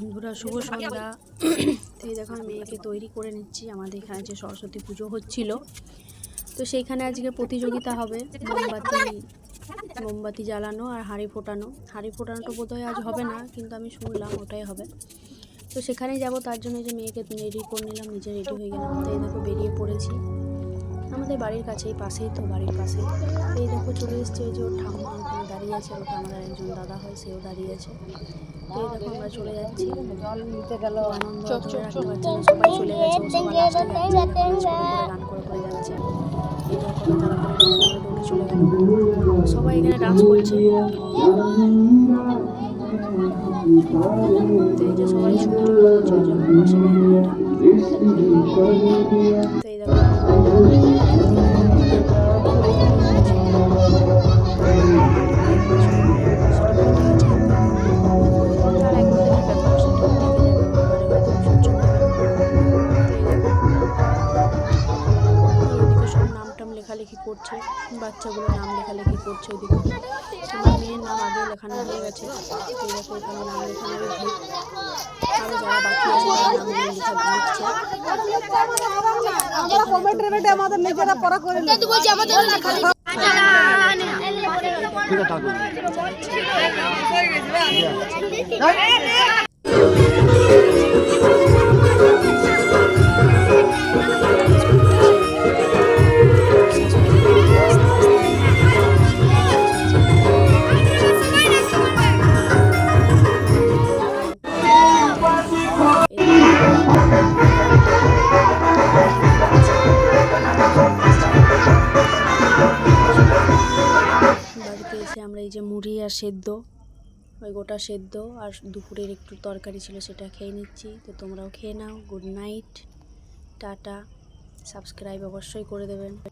বন্ধুরা শুভ সন্ধ্যা। তো এই দেখো আমি মেয়েকে তৈরি করে নিচ্ছি। আমাদের এখানে যে সরস্বতী পুজো হচ্ছিল। তো সেইখানে আজকে প্রতিযোগিতা হবে। মোমবাতি মোমবাতি জ্বালানো আর হাঁড়ি ফোটানো। হাঁড়ি ফোটানোটা বোধহয় আজ হবে না কিন্তু আমি শুনলাম ওটাই হবে। তো সেখানেই যাব তার জন্য যে মেয়েকে রেডি করে নিলাম নিজে রেডি হয়ে গেলাম। তো এই দেখো বেরিয়ে পড়েছি। আমাদের বাড়ির কাছেই পাশেই তো বাড়ির পাশেই তো এই দেখো চলে এসছে যে ওর ঠাম্মা ওখানে দাঁড়িয়ে আছে ওটা আমাদের একজন দাদা হয় সেও দাঁড়িয়ে আছে। তো এই দেখো আমরা চলে যাচ্ছি। আনন্দ ধরে রাখতে পারছি না সবাই চলে গেছে গান করে করে যাচ্ছে। এই দেখো তাড়াতাড়ি দৌড়ে দৌড়ে চলে গেল। সবাই এখানে ডান্স করছে। তো এই যে সবাই ছুটি লেখালেখি করছে, বাচ্চাগুলো নাম লেখালেখি করছে ওইদিকে আমার মেয়ের নাম আগে লেখানো হয়ে গেছে এই দেখো এখানে নাম লেখানোর ভিড় আরও যারা বাকি আছে তারা নামগুলো লেখা কমেন্টের বেটে আমাদের নিজেরা পড়া করে নেব। বাড়িতে আমরা এই যে মুড়ি আর সেদ্ধ, ওই গোটা সেদ্ধ আর দুপুরের একটু তরকারি ছিল সেটা খেয়ে নিচ্ছি। তো তোমরাও খেয়ে নাও। Good night. টাটা। সাবস্ক্রাইব অবশ্যই করে দেবেন।